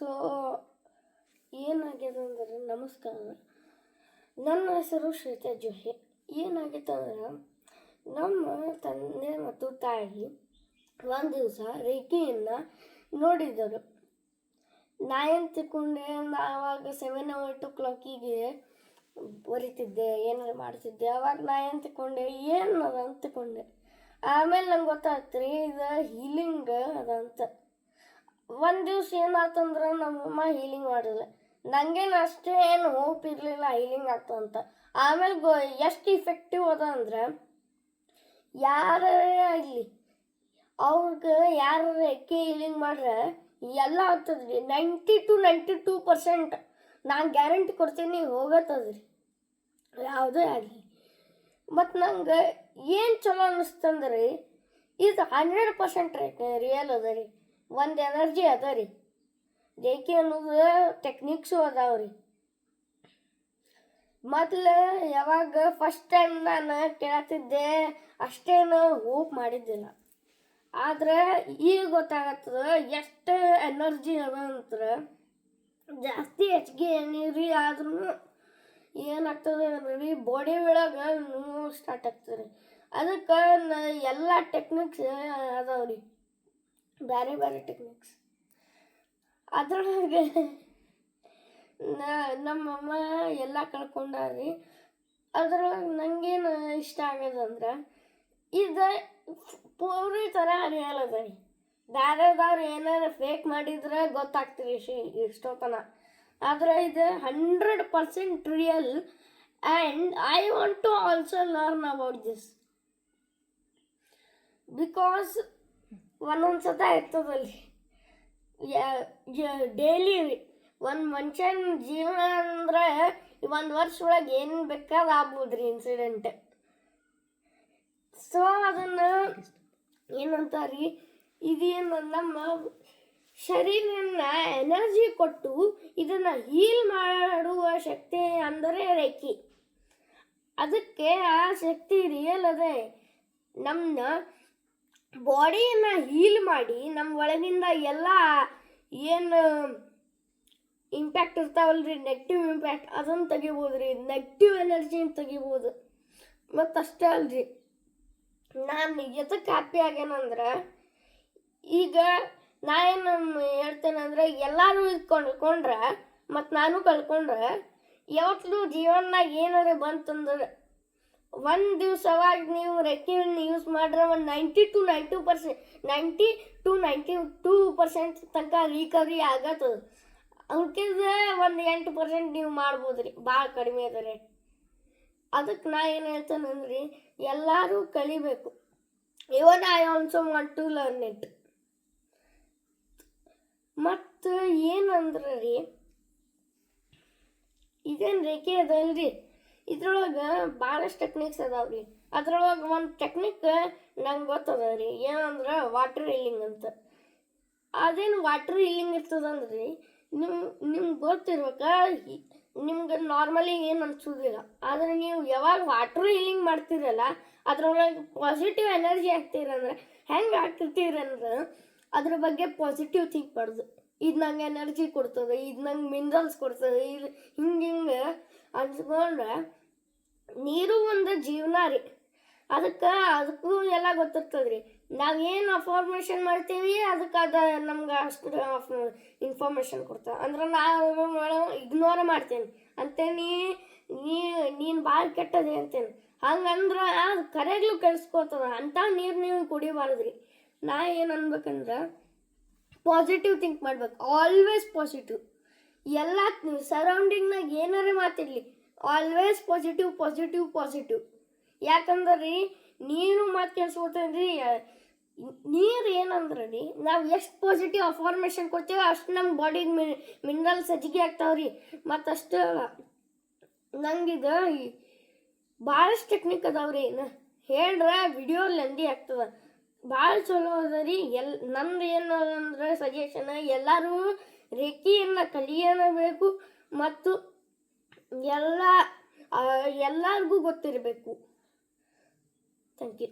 So, ಏನಾಗಿದೆ ಅಂದರೆ, ನಮಸ್ಕಾರ. ನನ್ನ ಹೆಸರು ಶ್ವೇತಾ ಜೋಹಿ ಏನಾಗಿತ್ತು ಅಂದ್ರೆ, ನಮ್ಮ ತಂದೆ ಮತ್ತು ತಾಯಿ ಒಂದು ದಿವಸ ರೇಖೆಯನ್ನು ನೋಡಿದರು ನಾ ಏನು ತಿಳ್ಕೊಂಡೆ ಆವಾಗ ಸೆವೆನ್ ಏಟ್ ಓ ಕ್ಲಾಕಿಗೆ ಬರಿತಿದ್ದೆ ಏನಾರು ಮಾಡ್ತಿದ್ದೆ. ಅವಾಗ ನಾ ಏನು ಏನು ಅಂತ ಆಮೇಲೆ ನಂಗೆ ಗೊತ್ತಾಯ್ತು ರೀ ಇದು ಹೀಲಿಂಗ್ ಒಂದು ದಿವ್ಸ ಏನಾಯ್ತಂದ್ರೆ ನಮ್ಮಮ್ಮ ಹೀಲಿಂಗ್ ಮಾಡಿಲ್ಲ ನನಗೇನು ಅಷ್ಟೇ ಏನು ಹೋಪ್ ಇರಲಿಲ್ಲ ಹೀಲಿಂಗ್ ಆಗ್ತದಂತ ಆಮೇಲೆ ಗೊ, ಎಷ್ಟು ಇಫೆಕ್ಟಿವ್ ಅದ ಅಂದ್ರೆ, ಯಾರೇ ಆಗಲಿ, ಅವ್ರಿಗೆ ಯಾರು ರೆಕ್ಕೆ ಹೀಲಿಂಗ್ ಮಾಡ್ರೆ, ಎಲ್ಲ ಆಗ್ತದ್ರಿ ninety two ninety two percent ನಾನು ಗ್ಯಾರಂಟಿ ಕೊಡ್ತೀನಿ ಹೋಗತ್ತದ್ರಿ. ಯಾವುದೇ ಆಗಲಿ. ಮತ್ತು ನಂಗೆ ಏನು ಚಲೋ ಅನ್ನಿಸ್ತಂದ್ರೆ ಇದು ಹಂಡ್ರೆಡ್ ಪರ್ಸೆಂಟ್ ರಿಯಲ್ ಅದ ರೀ. ಒಂದು ಎನರ್ಜಿ ಅದ ರೀ. ರೇಖೆ ಅನ್ನೋದು ಟೆಕ್ನಿಕ್ಸು ಅದಾವ ರೀ. ಮೊದಲು ಯಾವಾಗ ಫಸ್ಟ್ ಟೈಮ್ ನಾನು ಕೇಳತ್ತಿದ್ದೆ, ಅಷ್ಟೇನು ಹೋಪ್ ಮಾಡಿದ್ದಿಲ್ಲ. ಆದ್ರೆ ಈಗ ಗೊತ್ತಾಗತ್ತದ ಎಷ್ಟು ಎನರ್ಜಿ ಅದ ಅಂತಾರೆ ಜಾಸ್ತಿ ಹೆಚ್ಚಿಗೆ ಏನೀರಿ ಆದ್ರೂ ಏನಾಗ್ತದೆ ರೀ ಬಾಡಿ ಒಳಗೆ ನೋವು ಸ್ಟಾರ್ಟ್ ಆಗ್ತದೆ ಅದಕ್ಕೆ ಎಲ್ಲ ಟೆಕ್ನಿಕ್ಸ್ ಅದಾವ ರೀ. ಬೇರೆ ಬೇರೆ ಟೆಕ್ನಿಕ್ಸ್ ಅದ್ರೊಳಗೆ ನಮ್ಮಮ್ಮ ಎಲ್ಲ ಕಳ್ಕೊಂಡಾರಿ. ಅದ್ರೊಳಗೆ ನನಗೇನು ಇಷ್ಟ ಆಗ್ಯದಂದ್ರೆ ಇದು ಪೂರಿ ಥರ ರಿಯಲ್ ರೀ ಬೇರೆದವ್ರು ಏನಾರು ಫೇಕ್ ಮಾಡಿದ್ರೆ ಗೊತ್ತಾಗ್ತೀರಿ ಶಿ ಇಷ್ಟೊತ್ತನ ಆದರೆ ಇದು hundred percent real and I want to also learn about this because ಒಂದೊಂದು ಸತ ಇರ್ತದಲ್ಲಿ ಡೈಲಿ ಒಂದು ಮನುಷ್ಯನ ಜೀವನ ಅಂದ್ರೆ ಒಂದು ವರ್ಷ ಒಳಗೆ ಏನು ಆಗ್ಬೋದು ರೀ ಇನ್ಸಿಡೆಂಟ್ ಸೊ ಅದನ್ನು ಏನಂತಾರೀ? ಇದೇನು ನಮ್ಮ ಶರೀರನ ಎನರ್ಜಿ ಕೊಟ್ಟು ಇದನ್ನು ಹೀಲ್ ಮಾಡುವ ಶಕ್ತಿ ಅಂದರೆ ರೇಖಿ. ಅದಕ್ಕೆ ಆ ಶಕ್ತಿ ರಿಯಲ್ ಅದೇ. ನಮ್ಮನ್ನ ಬಾಡಿಯನ್ನ ಹೀಲ್ ಮಾಡಿ ನಮ್ಮ ಒಳಗಿಂದ ಎಲ್ಲ ಏನು ಇಂಪ್ಯಾಕ್ಟ್ ಇರ್ತಾವಲ್ರಿ ನೆಗೆಟಿವ್ ಇಂಪ್ಯಾಕ್ಟ್ ಅದನ್ನು ತೆಗಿಬೋದು ರೀ ನೆಗೆಟಿವ್ ಎನರ್ಜಿನ ತೆಗಿಬೋದು. ಮತ್ತು ಅಷ್ಟೇ ಅಲ್ರಿ. ನಾನು ಎದಕ್ಕೆ ಹ್ಯಾಪಿ ಆಗ್ಯಾನಂದ್ರೆ ಈಗ ನಾ ಏನು ಹೇಳ್ತೇನೆಂದ್ರೆ ಎಲ್ಲರೂ ಇದು ಕೊಂಡ್ಕೊಂಡ್ರೆ ಮತ್ತು ನಾನು ಕಳ್ಕೊಂಡ್ರೆ ಯಾವತ್ತೂ ಜೀವನದಾಗ ಏನಾರ ಬಂತಂದ್ರೆ ಒಂದು ದಿವಸವಾಗಿ ನೀವು ರೆಕ್ಕಿನ ಯೂಸ್ ಮಾಡ್ರೆ ಒಂದು ninety two ninety percent ninety two ninety two percent ತನಕ ರಿಕವರಿ ಆಗತ್ತದ ಅದಕ್ಕಿದ್ರೆ ಒಂದು ಎಂಟು ಪರ್ಸೆಂಟ್ ನೀವು ಮಾಡ್ಬೋದು ರೀ ಭಾಳ ಕಡಿಮೆ ಅದ ರೇಟ್ ಅದಕ್ಕೆ ನಾ ಏನು ಹೇಳ್ತೇನೆಂದ್ರೆ, ಎಲ್ಲರೂ ಕಲಿಬೇಕು. Even I also want to learn it ಮತ್ತು ಏನಂದ್ರೆ ರೀ ಇದೇನು ರೇಖೆ ಅದಲ್ರಿ ಇದ್ರೊಳಗೆ ಭಾಳಷ್ಟು ಟೆಕ್ನಿಕ್ಸ್ ಅದಾವ ರೀ. ಅದ್ರೊಳಗೆ ಒಂದು ಟೆಕ್ನಿಕ್ ನಂಗೆ ಗೊತ್ತದ ರೀ. ಏನಂದ್ರೆ ವಾಟರ್ ಹೀಲಿಂಗ್ ಅಂತ. ಅದೇನು ವಾಟರ್ ಹೀಲಿಂಗ್ ಇರ್ತದಂದ್ರೆ ರೀ ನಿಮ್ ನಿಮ್ಗೆ ಗೊತ್ತಿರ್ಬೇಕ ನಿಮ್ಗೆ ನಾರ್ಮಲಿ ಏನು ಅನ್ಸೋದಿಲ್ಲ. ಆದರೆ ನೀವು ಯಾವಾಗ ವಾಟರ್ ಹೀಲಿಂಗ್ ಮಾಡ್ತೀರಲ್ಲ, ಅದ್ರೊಳಗೆ ಪಾಸಿಟಿವ್ ಎನರ್ಜಿ ಆಗ್ತೀರಂದ್ರೆ ಹೆಂಗೆ ಆಗ್ತಿರ್ತೀರಂದ್ರೆ ಅದ್ರ ಬಗ್ಗೆ ಪಾಸಿಟಿವ್ ಥಿಂಕ್ ಮಾಡೋದು. ಇದು ನಂಗೆ ಎನರ್ಜಿ ಕೊಡ್ತದೆ, ಇದು ನಂಗೆ ಮಿನರಲ್ಸ್ ಕೊಡ್ತದೆ, ಇದು ಹಿಂಗೆ ಹಿಂಗೆ ಅನ್ಸ್ಕೊಂಡ್ರೆ ನೀರು ಒಂದು ಜೀವನ ರೀ. ಅದಕ್ಕೆ ಅದಕ್ಕೂ ಎಲ್ಲ ಗೊತ್ತಿರ್ತದೆ ರೀ ಏನು ಅಫಾರ್ಮೇಷನ್ ಮಾಡ್ತೀವಿ, ಅದಕ್ಕೆ ಅದು ನಮ್ಗೆ ಅಷ್ಟು ಇನ್ಫಾರ್ಮೇಷನ್ ಕೊಡ್ತಾವೆ ಅಂದ್ರೆ ನಾವು ಇಗ್ನೋರ್ ಮಾಡ್ತೇನೆ. ಅಂತೇನಿ, ನೀ, ನೀನು ಭಾಳ ಕೆಟ್ಟದೆ ಅಂತೇನೆ. ಹಂಗಂದ್ರೆ ಅದು ಕರೆಗ್ಲು ಕೆಡಿಸ್ಕೋತದ ಅಂಥ ನೀರು ನೀವು ಕುಡಿಬಾರ್ದು ರೀ ನಾ ಏನು ಅನ್ಬೇಕಂದ್ರೆ ಪಾಸಿಟಿವ್ ಥಿಂಕ್ ಮಾಡ್ಬೇಕು. ಆಲ್ವೇಸ್ ಪಾಸಿಟಿವ್ ಎಲ್ಲ ಸರೌಂಡಿಂಗ್ನಾಗ ಏನಾರೇ ಮಾತಿರಲಿ. ಆಲ್ವೇಸ್ ಪಾಸಿಟಿವ್ ಪಾಸಿಟಿವ್ ಪಾಸಿಟಿವ್ ಯಾಕಂದ್ರೆ ರೀ ನೀರು ಮಾತು ರೀ ನೀರು ಏನಂದ್ರೆ ರೀ ನಾವು ಎಷ್ಟು ಪಾಸಿಟಿವ್ ಅಫಾರ್ಮೇಷನ್ ಕೊಡ್ತೀವಿ ಅಷ್ಟು ನಮ್ಮ ಬಾಡಿಗೆ ಮಿನರಲ್ ಮಿನರಲ್ಸ್ ಹೆಚ್ಚಿಗೆ ರೀ ಮತ್ತು ಅಷ್ಟು ನಂಗಿದು ಭಾಳಷ್ಟು ಟೆಕ್ನಿಕ್ ಅದಾವ್ರಿ. ಏನು ಹೇಳ್ರೆ ವಿಡಿಯೋ ಲೆಂದಿ ಆಗ್ತದೆ. ಭಾಳ ಚಲೋ ಅದ ರೀ ಎಲ್, ನಂದು ಏನು ಅಂದ್ರೆ ಸಜೆಷನ್ ಎಲ್ಲರೂ ರೇಖೆಯನ್ನು ಕಲಿಯಬೇಕು ಮತ್ತು ಎಲ್ಲ ಎಲ್ಲರಿಗೂ ಗೊತ್ತಿರಬೇಕು. Thank you